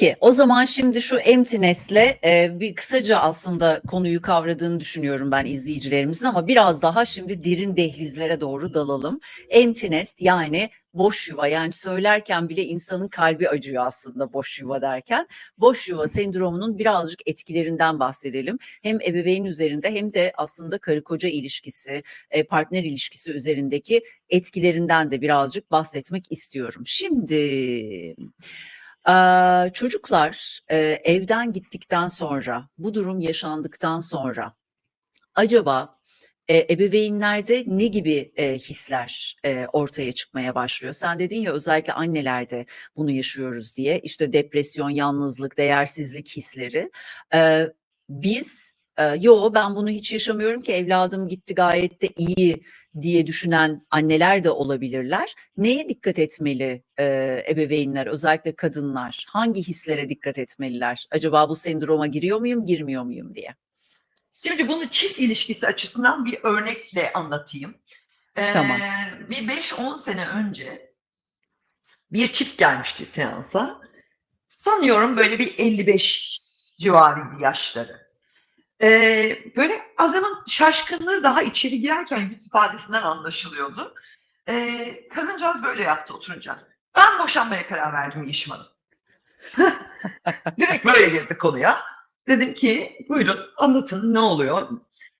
Peki o zaman şimdi şu empty nest'le e, bir kısaca aslında konuyu kavradığını düşünüyorum ben izleyicilerimizin ama biraz daha şimdi derin dehlizlere doğru dalalım. Empty nest yani boş yuva yani söylerken bile insanın kalbi acıyor aslında boş yuva derken. Boş yuva sendromunun birazcık etkilerinden bahsedelim. Hem ebeveyn üzerinde hem de aslında karı koca ilişkisi, e, partner ilişkisi üzerindeki etkilerinden de birazcık bahsetmek istiyorum. Şimdi Çocuklar evden gittikten sonra, bu durum yaşandıktan sonra acaba e, ebeveynlerde ne gibi e, hisler e, ortaya çıkmaya başlıyor? Sen dedin ya özellikle annelerde bunu yaşıyoruz diye. İşte depresyon, yalnızlık, değersizlik hisleri. Biz e, yo ben bunu hiç yaşamıyorum ki evladım gitti gayet de iyi diye düşünen anneler de olabilirler. Neye dikkat etmeli e, ebeveynler, özellikle kadınlar? Hangi hislere dikkat etmeliler? Acaba bu sendroma giriyor muyum, girmiyor muyum diye. Şimdi bunu çift ilişkisi açısından bir örnekle anlatayım. Ee, Tamam. Bir 5-10 sene önce bir çift gelmişti seansa. Sanıyorum böyle bir 55 civarıydı yaşları. Ee, böyle adamın şaşkınlığı daha içeri girerken yüz ifadesinden anlaşılıyordu. Ee, kadıncağız böyle yattı oturunca. Ben boşanmaya karar verdim Yeşim Hanım. Direkt böyle girdi konuya. Dedim ki buyurun anlatın ne oluyor?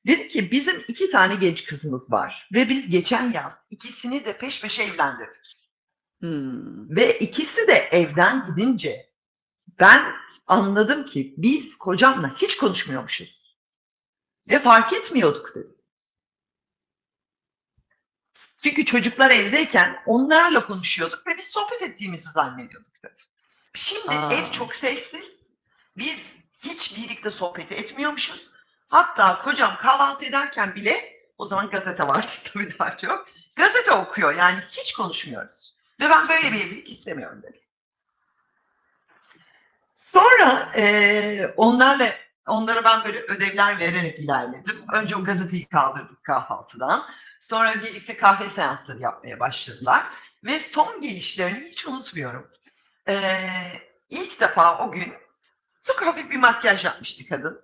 Dedi ki bizim iki tane genç kızımız var ve biz geçen yaz ikisini de peş peşe evlendirdik. Hmm. Ve ikisi de evden gidince ben anladım ki biz kocamla hiç konuşmuyormuşuz. Ve fark etmiyorduk dedi. Çünkü çocuklar evdeyken onlarla konuşuyorduk ve biz sohbet ettiğimizi zannediyorduk dedi. Şimdi Aa. ev çok sessiz. Biz hiç birlikte sohbet etmiyormuşuz. Hatta kocam kahvaltı ederken bile o zaman gazete vardı tabii daha çok. Gazete okuyor yani hiç konuşmuyoruz. Ve ben böyle bir evlilik istemiyorum dedi. Sonra eee, onlarla onlara ben böyle ödevler vererek ilerledim. Önce o gazeteyi kaldırdık kahvaltıdan. Sonra birlikte kahve seansları yapmaya başladılar. Ve son gelişlerini hiç unutmuyorum. Ee, ilk defa o gün çok hafif bir makyaj yapmıştı kadın.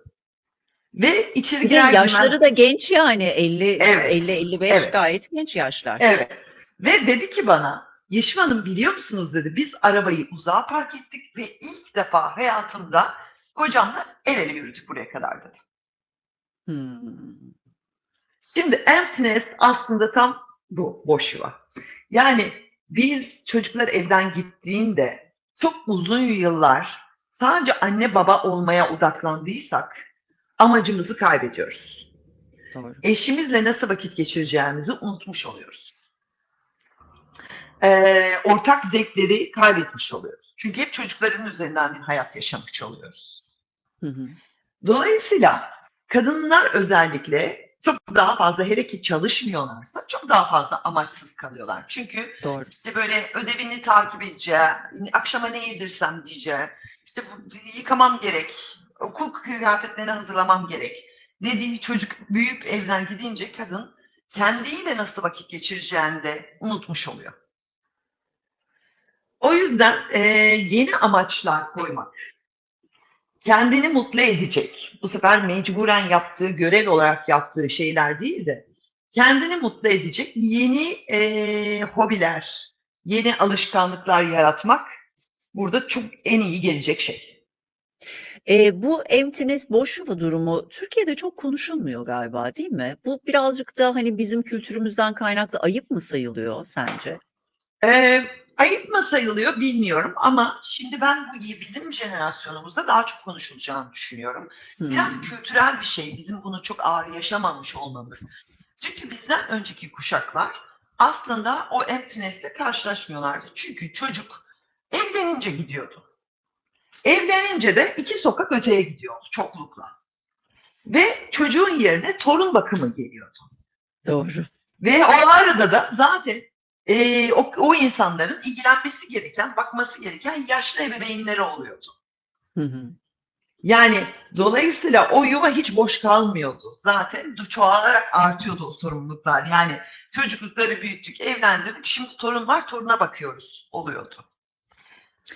Ve içeri Bir girer yaşları girmez- da genç yani 50 Evet, 50 55 evet. gayet genç yaşlar. Evet. Ve dedi ki bana Yeşim Hanım biliyor musunuz dedi biz arabayı uzağa park ettik ve ilk defa hayatımda kocamla el ele yürüdük buraya kadar dedi. Hmm. Şimdi emptiness aslında tam bu boş yuva. Yani biz çocuklar evden gittiğinde çok uzun yıllar sadece anne baba olmaya odaklandıysak amacımızı kaybediyoruz. Doğru. Eşimizle nasıl vakit geçireceğimizi unutmuş oluyoruz. Ee, ortak zevkleri kaybetmiş oluyoruz. Çünkü hep çocukların üzerinden bir hayat yaşamış oluyoruz. Hı hı. Dolayısıyla kadınlar özellikle çok daha fazla hele ki çalışmıyorlarsa çok daha fazla amaçsız kalıyorlar. Çünkü Doğru. işte böyle ödevini takip edeceği, akşama ne yedirsem diyeceği, işte yıkamam gerek, okul kıyafetlerini hazırlamam gerek dediği çocuk büyüyüp evden gidince kadın kendiyle nasıl vakit geçireceğini de unutmuş oluyor. O yüzden e, yeni amaçlar koymak, kendini mutlu edecek, bu sefer mecburen yaptığı, görev olarak yaptığı şeyler değil de kendini mutlu edecek yeni e, hobiler, yeni alışkanlıklar yaratmak burada çok en iyi gelecek şey. E, bu emptiness boş yuva durumu Türkiye'de çok konuşulmuyor galiba değil mi? Bu birazcık da hani bizim kültürümüzden kaynaklı ayıp mı sayılıyor sence? Ee, ayıp mı sayılıyor bilmiyorum ama şimdi ben bu bizim jenerasyonumuzda daha çok konuşulacağını düşünüyorum. Hmm. Biraz kültürel bir şey. Bizim bunu çok ağır yaşamamış olmamız. Çünkü bizden önceki kuşaklar aslında o emptiness'le karşılaşmıyorlardı. Çünkü çocuk evlenince gidiyordu. Evlenince de iki sokak öteye gidiyordu çoklukla. Ve çocuğun yerine torun bakımı geliyordu. Doğru. Ve o arada da zaten e, o, o insanların ilgilenmesi gereken, bakması gereken yaşlı ebeveynleri oluyordu. Hı hı. Yani dolayısıyla o yuva hiç boş kalmıyordu. Zaten çoğalarak artıyordu o sorumluluklar. Yani çocuklukları büyüttük, evlendirdik, şimdi torun var, toruna bakıyoruz oluyordu.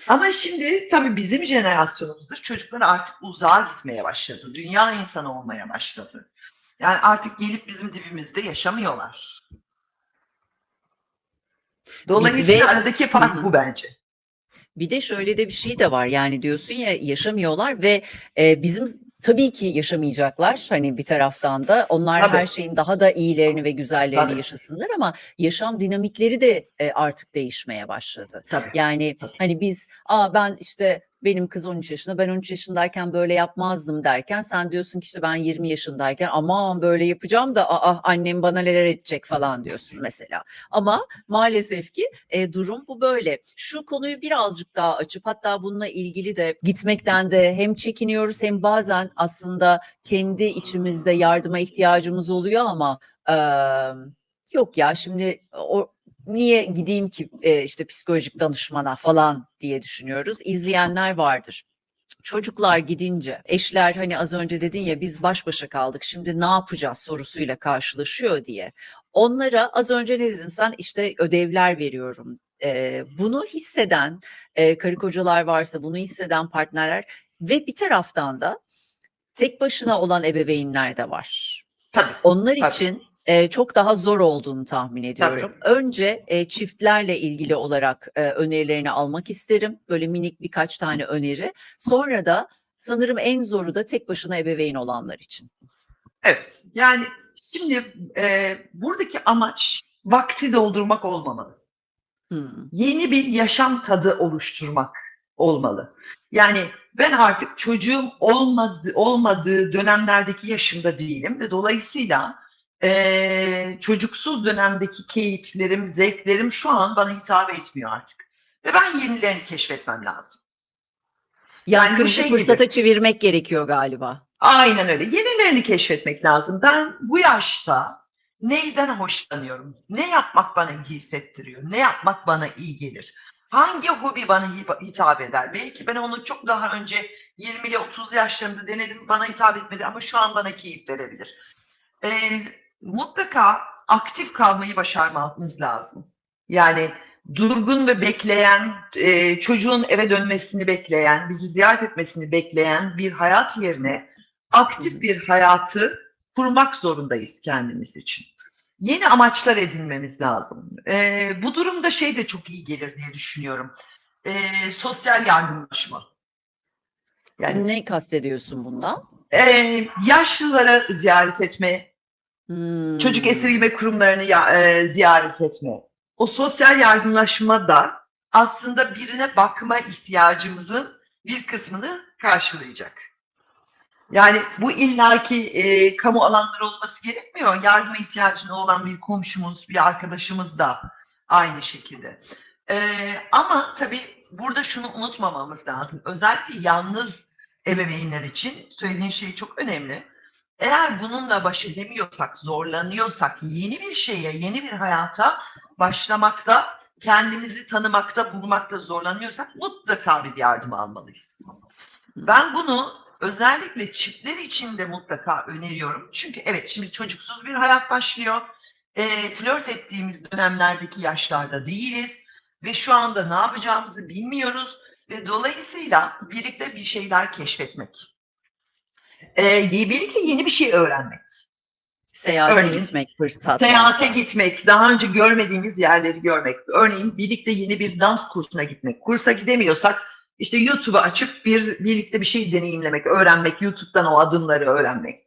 Ama şimdi tabii bizim jenerasyonumuzda çocuklar artık uzağa gitmeye başladı. Dünya insanı olmaya başladı. Yani artık gelip bizim dibimizde yaşamıyorlar. Dolayısıyla Ve- aradaki fark Hı bu bence. Bir de şöyle de bir şey de var yani diyorsun ya yaşamıyorlar ve e, bizim tabii ki yaşamayacaklar hani bir taraftan da onlar Tabii. her şeyin daha da iyilerini ve güzellerini Tabii. yaşasınlar ama yaşam dinamikleri de e, artık değişmeye başladı. Tabii. Yani Tabii. hani biz aa ben işte benim kız 13 yaşında ben 13 yaşındayken böyle yapmazdım derken sen diyorsun ki işte ben 20 yaşındayken aman böyle yapacağım da aa annem bana neler edecek falan diyorsun mesela. Ama maalesef ki e, durum bu böyle. Şu konuyu birazcık daha açıp hatta bununla ilgili de gitmekten de hem çekiniyoruz hem bazen aslında kendi içimizde yardıma ihtiyacımız oluyor ama e, yok ya şimdi niye gideyim ki e, işte psikolojik danışmana falan diye düşünüyoruz. İzleyenler vardır. Çocuklar gidince eşler hani az önce dedin ya biz baş başa kaldık şimdi ne yapacağız sorusuyla karşılaşıyor diye. Onlara az önce ne dedin sen işte ödevler veriyorum. Ee, bunu hisseden e, karı kocalar varsa bunu hisseden partnerler ve bir taraftan da tek başına olan ebeveynler de var. Tabii. Onlar Tabii. için e, çok daha zor olduğunu tahmin ediyorum. Önce e, çiftlerle ilgili olarak e, önerilerini almak isterim. Böyle minik birkaç tane öneri. Sonra da sanırım en zoru da tek başına ebeveyn olanlar için. Evet. Yani şimdi e, buradaki amaç vakti doldurmak olmamalı. Hmm. yeni bir yaşam tadı oluşturmak olmalı. Yani ben artık çocuğum olmadı, olmadığı dönemlerdeki yaşımda değilim ve dolayısıyla eee, çocuksuz dönemdeki keyiflerim, zevklerim şu an bana hitap etmiyor artık. Ve ben yenilerini keşfetmem lazım. Yani, Yani bu kırmızı şey gibi. fırsata çevirmek gerekiyor galiba. Aynen öyle. Yenilerini keşfetmek lazım. Ben bu yaşta neyden hoşlanıyorum? Ne yapmak bana iyi hissettiriyor? Ne yapmak bana iyi gelir? Hangi hobi bana hi- hitap eder? Belki ben onu çok daha önce 20 ile 30 yaşlarımda denedim. Bana hitap etmedi ama şu an bana keyif verebilir. Ee, mutlaka aktif kalmayı başarmamız lazım. Yani durgun ve bekleyen, e, çocuğun eve dönmesini bekleyen, bizi ziyaret etmesini bekleyen bir hayat yerine aktif bir hayatı kurmak zorundayız kendimiz için. Yeni amaçlar edinmemiz lazım. Ee, bu durumda şey de çok iyi gelir diye düşünüyorum. Ee, sosyal yardımlaşma. Yani Ne kastediyorsun bundan? e, yaşlılara ziyaret etme, Hmm. çocuk esirgeme kurumlarını ya- e, ziyaret etme. O sosyal yardımlaşma da aslında birine bakma ihtiyacımızın bir kısmını karşılayacak. Yani bu illaki e, kamu alanları olması gerekmiyor. Yardıma ihtiyacı olan bir komşumuz, bir arkadaşımız da aynı şekilde. E, ama tabii burada şunu unutmamamız lazım. Özellikle yalnız ebeveynler için söylediğin şey çok önemli. Eğer bununla baş edemiyorsak, zorlanıyorsak, yeni bir şeye, yeni bir hayata başlamakta, kendimizi tanımakta, bulmakta zorlanıyorsak mutlaka bir yardım almalıyız. Ben bunu özellikle çiftler için de mutlaka öneriyorum. Çünkü evet şimdi çocuksuz bir hayat başlıyor. E, flört ettiğimiz dönemlerdeki yaşlarda değiliz ve şu anda ne yapacağımızı bilmiyoruz ve dolayısıyla birlikte bir şeyler keşfetmek. E, birlikte yeni bir şey öğrenmek. Seyahate Örneğin, gitmek fırsat. Seyahate gitmek, daha önce görmediğimiz yerleri görmek. Örneğin birlikte yeni bir dans kursuna gitmek. Kursa gidemiyorsak işte YouTube'u açıp bir birlikte bir şey deneyimlemek, öğrenmek, YouTube'dan o adımları öğrenmek.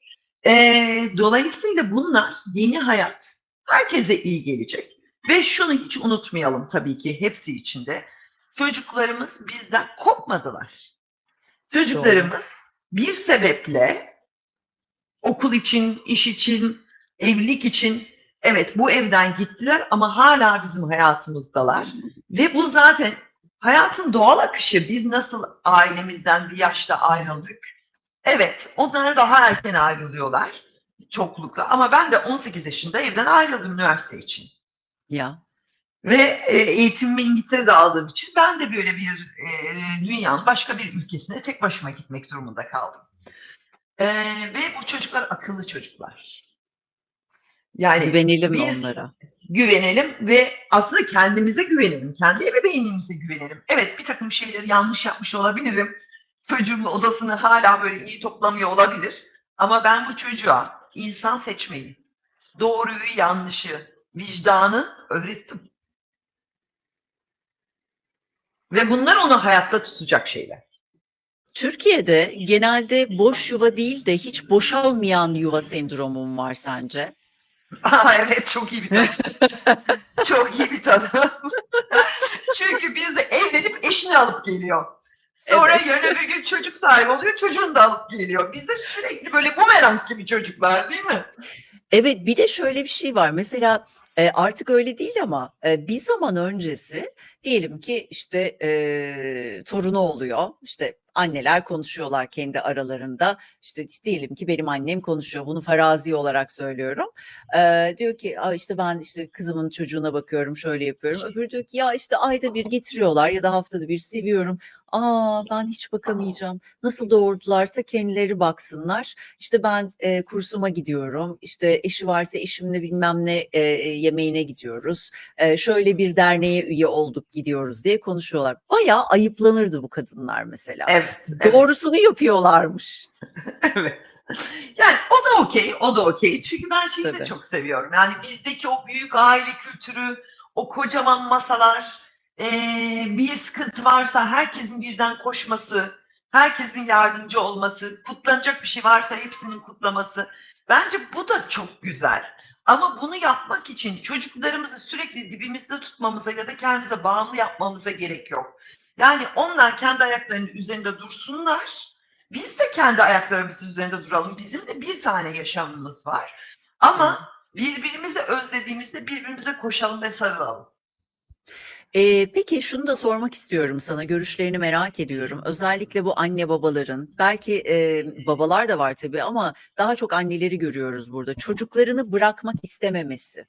Ee, dolayısıyla bunlar yeni hayat. Herkese iyi gelecek. Ve şunu hiç unutmayalım tabii ki hepsi içinde. Çocuklarımız bizden kopmadılar. Çocuklarımız bir sebeple okul için, iş için, evlilik için evet bu evden gittiler ama hala bizim hayatımızdalar. Ve bu zaten hayatın doğal akışı. Biz nasıl ailemizden bir yaşta ayrıldık? Evet, onlar daha erken ayrılıyorlar çoklukla. Ama ben de 18 yaşında evden ayrıldım üniversite için. Ya. Ve e, eğitimimi İngiltere'de aldığım için ben de böyle bir e, dünyanın başka bir ülkesine tek başıma gitmek durumunda kaldım. E, ve bu çocuklar akıllı çocuklar. Yani Güvenelim biz- onlara. güvenelim ve aslında kendimize güvenelim. Kendi ebeveynimize güvenelim. Evet bir takım şeyleri yanlış yapmış olabilirim. Çocuğumun odasını hala böyle iyi toplamıyor olabilir. Ama ben bu çocuğa insan seçmeyi, doğruyu, yanlışı, vicdanı öğrettim. Ve bunlar onu hayatta tutacak şeyler. Türkiye'de genelde boş yuva değil de hiç boşalmayan yuva sendromum var sence? Aa, evet çok iyi bir tanım. çok iyi bir tanım. Çünkü bizde evlenip eşini alıp geliyor. Sonra Evet. yarın öbür gün çocuk sahibi oluyor, çocuğunu da alıp geliyor. Bizde sürekli böyle bumerang gibi çocuklar değil mi? Evet bir de şöyle bir şey var. Mesela e, artık öyle değil ama e, bir zaman öncesi diyelim ki işte e, torunu oluyor. İşte anneler konuşuyorlar kendi aralarında. İşte diyelim ki benim annem konuşuyor. Bunu farazi olarak söylüyorum. E, diyor ki "Aa, işte ben işte kızımın çocuğuna bakıyorum şöyle yapıyorum. Öbürü diyor ki ya işte ayda bir getiriyorlar ya da haftada bir seviyorum. Aa ben hiç bakamayacağım. Nasıl doğurdularsa kendileri baksınlar. İşte ben e, kursuma gidiyorum. İşte eşi varsa eşimle bilmem ne e, e, yemeğine gidiyoruz. E, şöyle bir derneğe üye olduk gidiyoruz diye konuşuyorlar. Bayağı ayıplanırdı bu kadınlar mesela. Evet. evet. Doğrusunu yapıyorlarmış. Evet. Yani o da okey, o da okey. Çünkü ben şeyi de Tabii. çok seviyorum. Yani bizdeki o büyük aile kültürü, o kocaman masalar, eee, bir sıkıntı varsa herkesin birden koşması, herkesin yardımcı olması, kutlanacak bir şey varsa hepsinin kutlaması. Bence bu da çok güzel. Ama bunu yapmak için çocuklarımızı sürekli dibimizde tutmamıza ya da kendimize bağımlı yapmamıza gerek yok. Yani onlar kendi ayaklarının üzerinde dursunlar. Biz de kendi ayaklarımızın üzerinde duralım. Bizim de bir tane yaşamımız var. Ama birbirimizi özlediğimizde birbirimize koşalım ve sarılalım. Ee, peki şunu da sormak istiyorum sana, görüşlerini merak ediyorum. Özellikle bu anne babaların, belki e, babalar da var tabii ama daha çok anneleri görüyoruz burada. Çocuklarını bırakmak istememesi,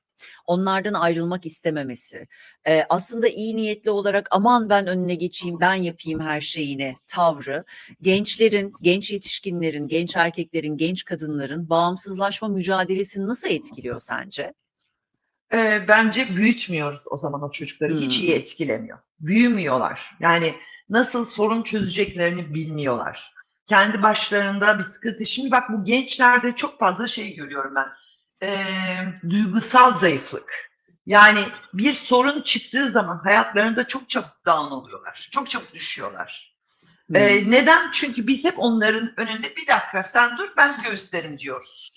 onlardan ayrılmak istememesi. Ee, aslında iyi niyetli olarak aman ben önüne geçeyim, ben yapayım her şeyini tavrı. Gençlerin, genç yetişkinlerin, genç erkeklerin, genç kadınların bağımsızlaşma mücadelesini nasıl etkiliyor sence? Ee, bence büyütmüyoruz o zaman o çocukları. Hiç Hmm. iyi etkilemiyor. Büyümüyorlar. Yani nasıl sorun çözeceklerini bilmiyorlar. Kendi başlarında bir sıkıntı. Şimdi bak bu gençlerde çok fazla şey görüyorum ben. Ee, duygusal zayıflık. Yani bir sorun çıktığı zaman hayatlarında çok çabuk down oluyorlar. Çok çabuk düşüyorlar. Hmm. Ee, neden? Çünkü biz hep onların önünde bir dakika sen dur ben gösteririm diyoruz.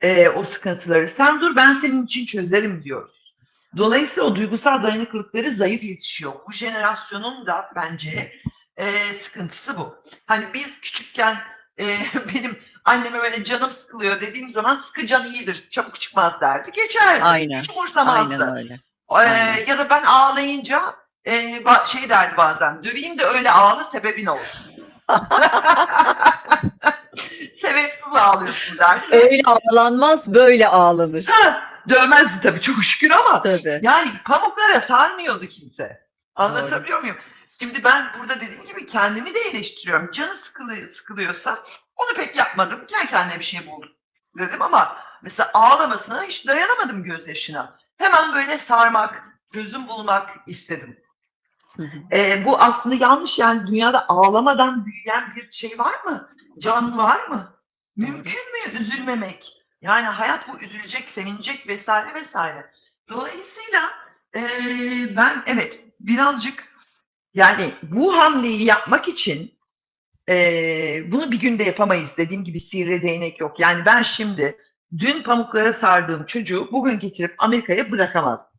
Ee, o sıkıntıları. Sen dur ben senin için çözerim diyoruz. Dolayısıyla o duygusal dayanıklılıkları zayıf yetişiyor. Bu jenerasyonun da bence e, sıkıntısı bu. Hani biz küçükken e, benim anneme böyle canım sıkılıyor dediğim zaman sıkı can iyidir, çabuk çıkmaz derdi. Geçerdi. Aynen, Hiç umursamazdı. Aynen öyle. Ee, Aynen. ya da ben ağlayınca e, şey derdi bazen, döveyim de öyle ağla sebebin olsun. Sebepsiz ağlıyorsun derdi. Öyle ağlanmaz, böyle ağlanır. Ha, dövmezdi tabii çok şükür ama Tabii. yani pamuklara sarmıyordu kimse. Anlatabiliyor muyum? Şimdi ben burada dediğim gibi kendimi de eleştiriyorum. Canı sıkılı, sıkılıyorsa onu pek yapmadım. Gel kendine bir şey buldum dedim ama mesela ağlamasına hiç dayanamadım gözyaşına. Hemen böyle sarmak, çözüm bulmak istedim. Ee, bu aslında yanlış yani dünyada ağlamadan büyüyen bir şey var mı? Can var mı? Mümkün mü üzülmemek? Yani hayat bu üzülecek, sevinecek vesaire vesaire. Dolayısıyla eee, ben evet birazcık yani bu hamleyi yapmak için eee, bunu bir günde yapamayız. Dediğim gibi sihirle değnek yok. Yani ben şimdi dün pamuklara sardığım çocuğu bugün getirip Amerika'ya bırakamazdım.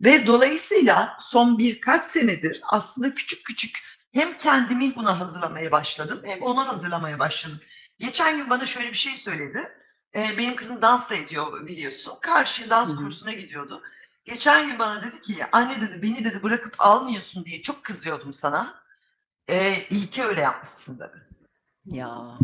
Ve dolayısıyla son birkaç senedir aslında küçük küçük hem kendimi buna hazırlamaya başladım hem onu hazırlamaya başladım. Geçen gün bana şöyle bir şey söyledi. Ee, benim kızım dans da ediyor biliyorsun. Karşı dans Hı hı. kursuna gidiyordu. Geçen gün bana dedi ki anne dedi beni dedi bırakıp almıyorsun diye çok kızıyordum sana. Ee, iyi ki öyle yapmışsın dedi. Ya.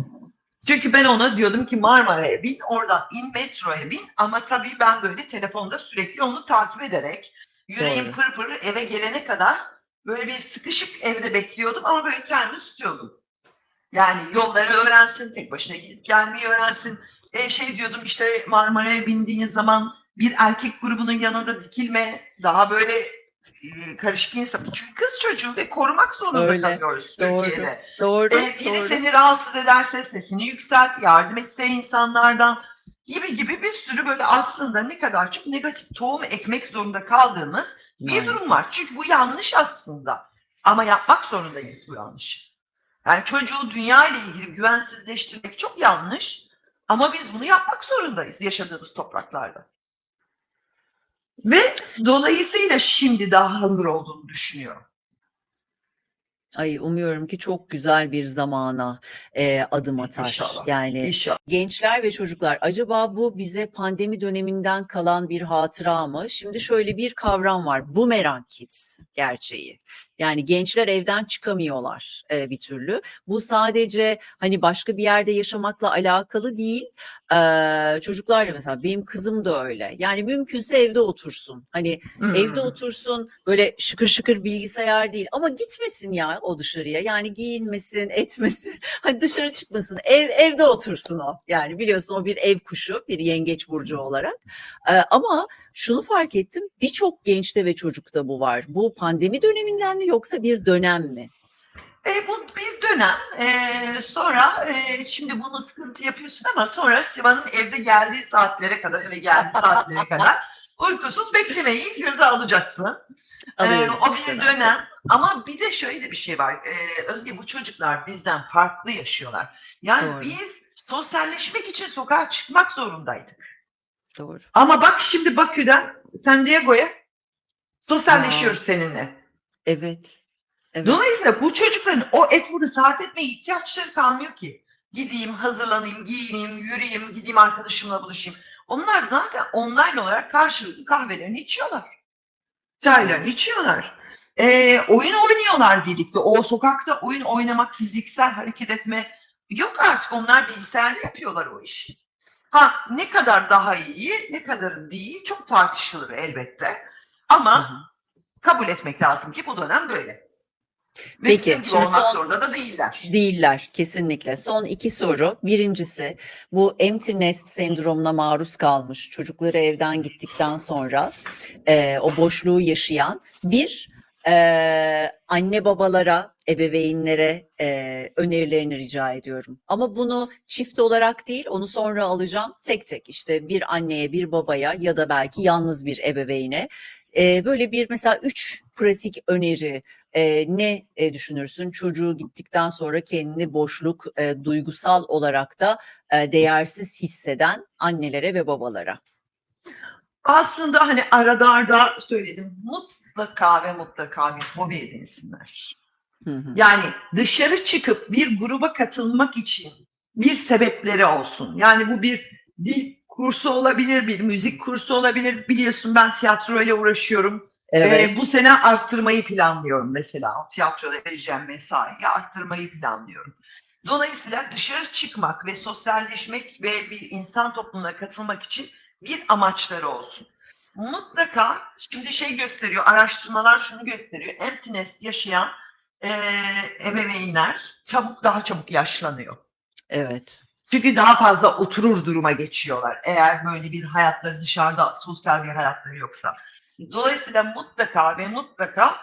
Çünkü ben ona diyordum ki Marmara'ya bin, oradan in metroya bin ama tabii ben böyle telefonda sürekli onu takip ederek yüreğim Doğru. pır pır eve gelene kadar böyle bir sıkışık evde bekliyordum ama böyle kendimi tutuyordum. Yani yolları öğrensin, tek başına gidip gelmeyi öğrensin. E, şey diyordum işte Marmara'ya bindiğin zaman bir erkek grubunun yanında dikilme, daha böyle karışık insan. Çünkü kız çocuğu ve korumak zorunda Öyle, kalıyoruz doğru, Türkiye'de. Doğru, E, biri doğru. seni rahatsız ederse sesini yükselt, yardım etse insanlardan gibi gibi bir sürü böyle aslında ne kadar çok negatif tohum ekmek zorunda kaldığımız bir Maalesef. durum var. Çünkü bu yanlış aslında. Ama yapmak zorundayız bu yanlış. Yani çocuğu dünya ile ilgili güvensizleştirmek çok yanlış. Ama biz bunu yapmak zorundayız yaşadığımız topraklarda. Ve dolayısıyla şimdi daha hazır olduğunu düşünüyorum. Ay umuyorum ki çok güzel bir zamana e, adım atar. İnşallah. Yani İnşallah. gençler ve çocuklar acaba bu bize pandemi döneminden kalan bir hatıra mı? Şimdi şöyle bir kavram var. Boomerang kids gerçeği. Yani gençler evden çıkamıyorlar e, bir türlü. Bu sadece hani başka bir yerde yaşamakla alakalı değil. Ee, çocuklar da mesela benim kızım da öyle. Yani mümkünse evde otursun. Hani Hmm. Evde otursun böyle şıkır şıkır bilgisayar değil ama gitmesin ya o dışarıya yani giyinmesin etmesin hani dışarı çıkmasın ev evde otursun o yani biliyorsun o bir ev kuşu bir yengeç burcu olarak Ee, ama şunu fark ettim birçok gençte ve çocukta bu var bu pandemi döneminden mi yoksa bir dönem mi? E, bu bir dönem. E, sonra e, şimdi bunu sıkıntı yapıyorsun ama sonra Siva'nın evde geldiği saatlere kadar, eve geldiği saatlere kadar uykusuz beklemeyi göze alacaksın. E, Alıyoruz o bir dönem. Ama bir de şöyle bir şey var. E, Özge bu çocuklar bizden farklı yaşıyorlar. Yani Doğru. biz sosyalleşmek için sokağa çıkmak zorundaydık. Doğru. Ama bak şimdi Bakü'den San Diego'ya sosyalleşiyoruz seninle. Evet. Evet. Dolayısıyla bu çocukların o eforu sarf etmeye ihtiyaçları kalmıyor ki. Gideyim, hazırlanayım, giyineyim, yürüyeyim, gideyim arkadaşımla buluşayım. Onlar zaten online olarak karşılıklı kahvelerini içiyorlar. Çaylarını içiyorlar. Ee, oyun oynuyorlar birlikte. O sokakta oyun oynamak, fiziksel hareket etme yok artık. Onlar bilgisayarda yapıyorlar o işi. Ha ne kadar daha iyi, ne kadar değil çok tartışılır elbette. Hı Ama hı. kabul etmek lazım ki bu dönem böyle. Ve Peki, gibi şimdi olmak son- zorunda da değiller. Değiller kesinlikle. Son iki soru. Birincisi bu empty nest sendromuna maruz kalmış çocukları evden gittikten sonra e, o boşluğu yaşayan bir e, anne babalara, ebeveynlere e, önerilerini rica ediyorum. Ama bunu çift olarak değil onu sonra alacağım tek tek işte bir anneye bir babaya ya da belki yalnız bir ebeveyne e, böyle bir mesela üç pratik öneri e, ne e, düşünürsün? Çocuğu gittikten sonra kendini boşluk, e, duygusal olarak da e, değersiz hisseden annelere ve babalara. Aslında hani arada arada söyledim mutlaka ve mutlaka bir hobi edinsinler. Hı hı. Yani dışarı çıkıp bir gruba katılmak için bir sebepleri olsun. Yani bu bir dil kursu olabilir, bir müzik kursu olabilir. Biliyorsun ben tiyatroyla uğraşıyorum. Evet. Ee, bu sene arttırmayı planlıyorum mesela. Tiyatroda vereceğim mesaiyi arttırmayı planlıyorum. Dolayısıyla dışarı çıkmak ve sosyalleşmek ve bir insan toplumuna katılmak için bir amaçları olsun. Mutlaka şimdi şey gösteriyor, araştırmalar şunu gösteriyor. Empty nest yaşayan eee ebeveynler çabuk daha çabuk yaşlanıyor. Evet. Çünkü daha fazla oturur duruma geçiyorlar. Eğer böyle bir hayatları dışarıda sosyal bir hayatları yoksa. Dolayısıyla mutlaka ve mutlaka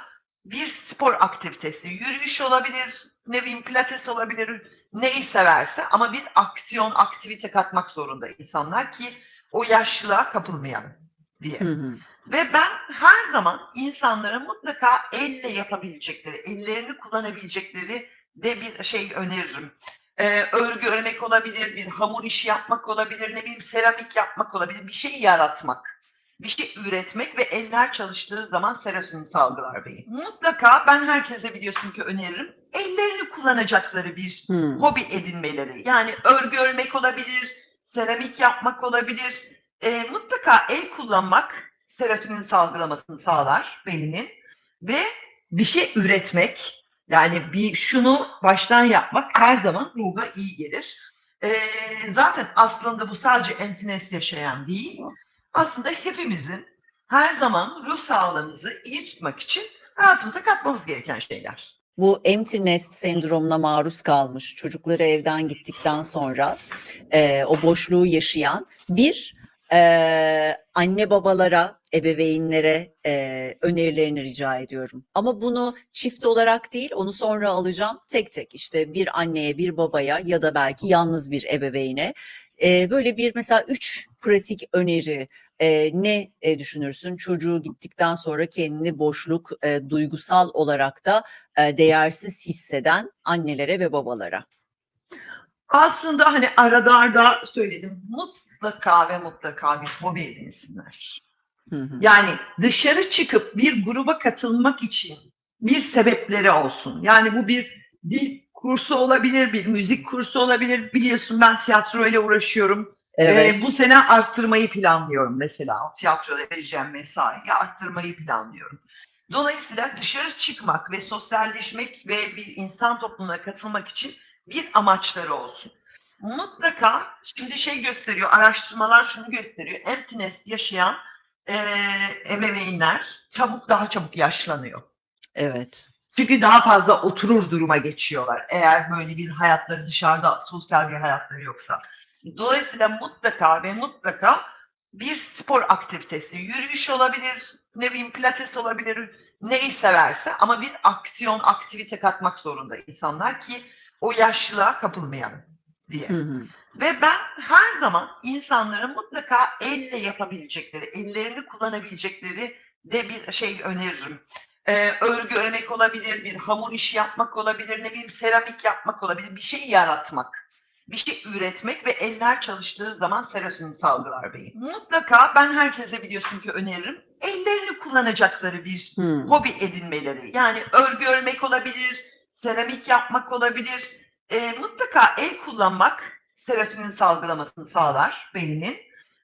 bir spor aktivitesi, yürüyüş olabilir, ne bileyim pilates olabilir, neyi severse ama bir aksiyon, aktivite katmak zorunda insanlar ki o yaşlılığa kapılmayalım diye. Hı hı. Ve ben her zaman insanlara mutlaka elle yapabilecekleri, ellerini kullanabilecekleri de bir şey öneririm. Ee, örgü örmek olabilir, bir hamur işi yapmak olabilir, ne bileyim seramik yapmak olabilir, bir şey yaratmak, bir şey üretmek ve eller çalıştığı zaman serotonin salgılar beyin. Mutlaka ben herkese biliyorsun ki öneririm, ellerini kullanacakları bir Hı. hobi edinmeleri. Yani örgü örmek olabilir, seramik yapmak olabilir. Ee, mutlaka el kullanmak serotonin salgılamasını sağlar beynin ve bir şey üretmek yani bir şunu baştan yapmak her zaman ruha iyi gelir. Ee, zaten aslında bu sadece emptiness yaşayan değil. Aslında hepimizin her zaman ruh sağlığımızı iyi tutmak için hayatımıza katmamız gereken şeyler. Bu empty nest sendromuna maruz kalmış çocukları evden gittikten sonra e, o boşluğu yaşayan bir Eee, anne babalara, ebeveynlere eee, önerilerini rica ediyorum. Ama bunu çift olarak değil, onu sonra alacağım tek tek. İşte bir anneye, bir babaya ya da belki yalnız bir ebeveyne. Eee, böyle bir mesela üç pratik öneri eee, ne e, düşünürsün? Çocuğu gittikten sonra kendini boşluk, eee, duygusal olarak da eee, değersiz hisseden annelere ve babalara. Aslında hani arada arada söyledim mutlaka ve mutlaka bir hobi edinsinler. Hı hı. Yani dışarı çıkıp bir gruba katılmak için bir sebepleri olsun. Yani bu bir dil kursu olabilir, bir müzik kursu olabilir. Biliyorsun ben tiyatro ile uğraşıyorum. Evet. Ee, bu sene arttırmayı planlıyorum mesela. Tiyatroda vereceğim mesaiyi arttırmayı planlıyorum. Dolayısıyla dışarı çıkmak ve sosyalleşmek ve bir insan toplumuna katılmak için bir amaçları olsun. Mutlaka şimdi şey gösteriyor, araştırmalar şunu gösteriyor. Empty nest yaşayan eee ebeveynler çabuk daha çabuk yaşlanıyor. Evet. Çünkü daha fazla oturur duruma geçiyorlar. Eğer böyle bir hayatları dışarıda sosyal bir hayatları yoksa. Dolayısıyla mutlaka ve mutlaka bir spor aktivitesi, yürüyüş olabilir, ne bileyim pilates olabilir, neyi severse ama bir aksiyon, aktivite katmak zorunda insanlar ki o yaşlılığa kapılmayalım diye. Hı hı. Ve ben her zaman insanların mutlaka elle yapabilecekleri, ellerini kullanabilecekleri de bir şey öneririm. Ee, örgü örmek olabilir, bir hamur işi yapmak olabilir, ne bileyim seramik yapmak olabilir, bir şey yaratmak, bir şey üretmek ve eller çalıştığı zaman serotonin salgılar beyin. Mutlaka ben herkese biliyorsun ki öneririm, ellerini kullanacakları bir Hı. hobi edinmeleri. Yani örgü örmek olabilir, seramik yapmak olabilir. Ee, mutlaka el kullanmak serotonin salgılamasını sağlar beyninin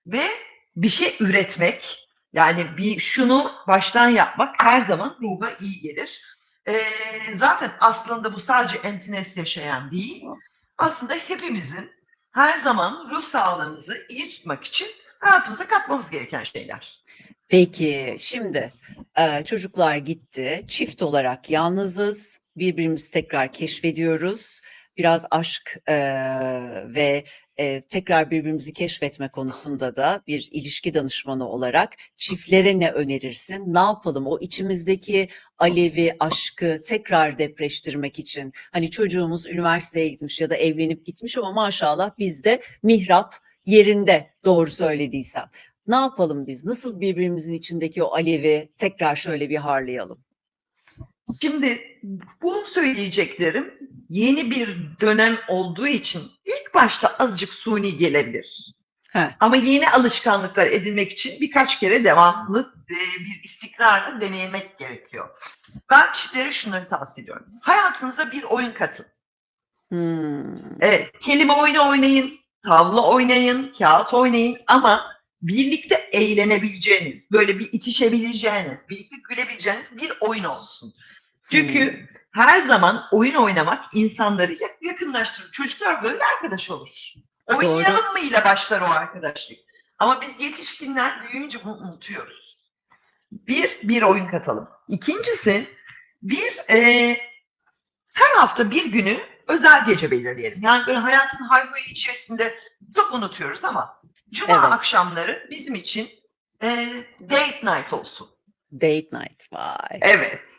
ve bir şey üretmek yani bir şunu baştan yapmak her zaman ruha iyi gelir. Ee, zaten aslında bu sadece emptiness yaşayan değil. Aslında hepimizin her zaman ruh sağlığımızı iyi tutmak için hayatımıza katmamız gereken şeyler. Peki şimdi e, çocuklar gitti. Çift olarak yalnızız. Birbirimizi tekrar keşfediyoruz. Biraz aşk e, ve e, tekrar birbirimizi keşfetme konusunda da bir ilişki danışmanı olarak çiftlere ne önerirsin? Ne yapalım o içimizdeki alevi, aşkı tekrar depreştirmek için? Hani çocuğumuz üniversiteye gitmiş ya da evlenip gitmiş ama maşallah bizde mihrap yerinde doğru söylediysem. Ne yapalım biz? Nasıl birbirimizin içindeki o alevi tekrar şöyle bir harlayalım? Şimdi bu söyleyeceklerim yeni bir dönem olduğu için ilk başta azıcık suni gelebilir. Heh. Ama yeni alışkanlıklar edinmek için birkaç kere devamlı e, bir istikrarla deneyemek gerekiyor. Ben çiftlere şunları tavsiye ediyorum. Hayatınıza bir oyun katın. Hmm. Evet, kelime oyunu oynayın, tavla oynayın, kağıt oynayın ama birlikte eğlenebileceğiniz, böyle bir itişebileceğiniz, birlikte gülebileceğiniz bir oyun olsun. Çünkü her zaman oyun oynamak insanları yak- yakınlaştırır. Çocuklar böyle arkadaş olur. Oynayalım mı ile başlar o arkadaşlık. Ama biz yetişkinler büyüyünce bunu unutuyoruz. Bir, bir oyun katalım. İkincisi, bir e, her hafta bir günü özel gece belirleyelim. Yani böyle hayatın hayhuyu içerisinde çok unutuyoruz ama cuma Evet. akşamları bizim için e, date night olsun. Date night. Vay. Evet.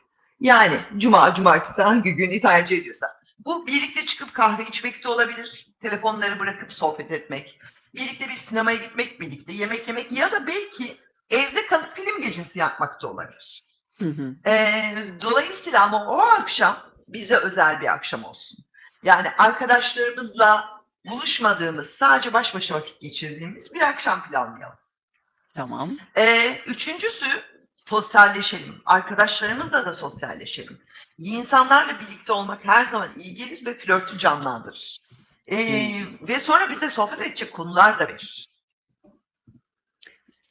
Yani cuma, cumartesi hangi günü tercih ediyorsa. Bu birlikte çıkıp kahve içmek de olabilir. Telefonları bırakıp sohbet etmek. Birlikte bir sinemaya gitmek, birlikte yemek yemek ya da belki evde kalıp film gecesi yapmak da olabilir. Hı hı. Ee, dolayısıyla ama o akşam bize özel bir akşam olsun. Yani arkadaşlarımızla buluşmadığımız, sadece baş başa vakit geçirdiğimiz bir akşam planlayalım. Tamam. Ee, üçüncüsü sosyalleşelim. Arkadaşlarımızla da sosyalleşelim. İyi insanlarla birlikte olmak her zaman iyi gelir ve flörtü canlandırır. Ee, Ve sonra bize sohbet edecek konular da verir.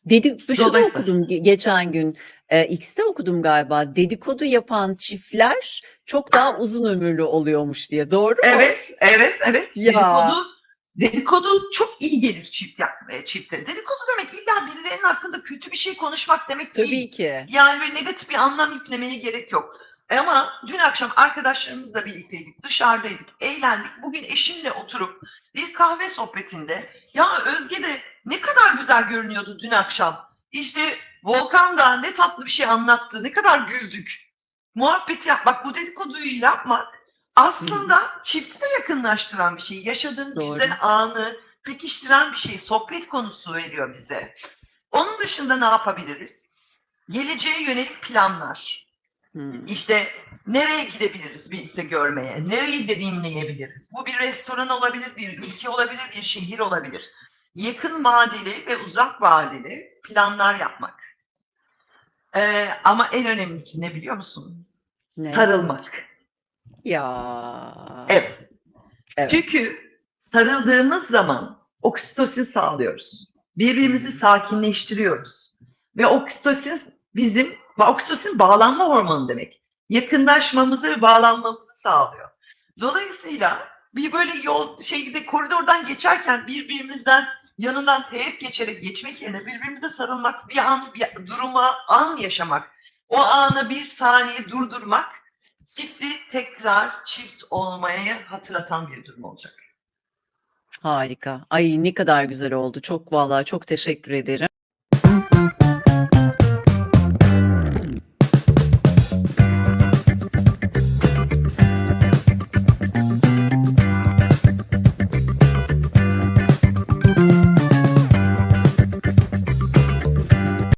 Dedi, şunu Dolayısıyla- okudum ge- geçen gün. E, X'te okudum galiba. Dedikodu yapan çiftler çok daha uzun ömürlü oluyormuş diye. Doğru mu? Evet, evet, evet. Ya. Dedikodu, dedikodu çok iyi gelir çift yapmaya, çiftlere. Dedikodu demek illa birilerinin hakkında kötü bir şey konuşmak demek değil. Tabii ki. Yani böyle negatif bir anlam yüklemeye gerek yok. Ama dün akşam arkadaşlarımızla birlikteydik, dışarıdaydık, eğlendik. Bugün eşimle oturup bir kahve sohbetinde ya Özge de ne kadar güzel görünüyordu dün akşam. İşte Volkan da ne tatlı bir şey anlattı, ne kadar güldük. Muhabbeti yap. Bak bu dedikoduyu yapmak aslında çifti de yakınlaştıran bir şey. Yaşadığın Doğru. güzel anı pekiştiren bir şey. Sohbet konusu veriyor bize. Onun dışında ne yapabiliriz? Geleceğe yönelik planlar. Hmm. İşte nereye gidebiliriz birlikte görmeye? Nereyi deneyimleyebiliriz? Bu bir restoran olabilir, bir ülke olabilir, bir şehir olabilir. Yakın vadeli ve uzak vadeli planlar yapmak. Ee, ama en önemlisi ne biliyor musun? Ne? Sarılmak. Ya. Evet. Evet. Çünkü sarıldığımız zaman oksitosin sağlıyoruz. Birbirimizi sakinleştiriyoruz. Ve oksitosin bizim, oksitosin bağlanma hormonu demek. Yakınlaşmamızı ve bağlanmamızı sağlıyor. Dolayısıyla bir böyle yol şeyde koridordan geçerken birbirimizden yanından teğet geçerek geçmek yerine birbirimize sarılmak, bir an bir duruma an yaşamak, o anı bir saniye durdurmak çifti tekrar çift olmaya hatırlatan bir durum olacak. Harika. Ay ne kadar güzel oldu. Çok vallahi çok teşekkür ederim.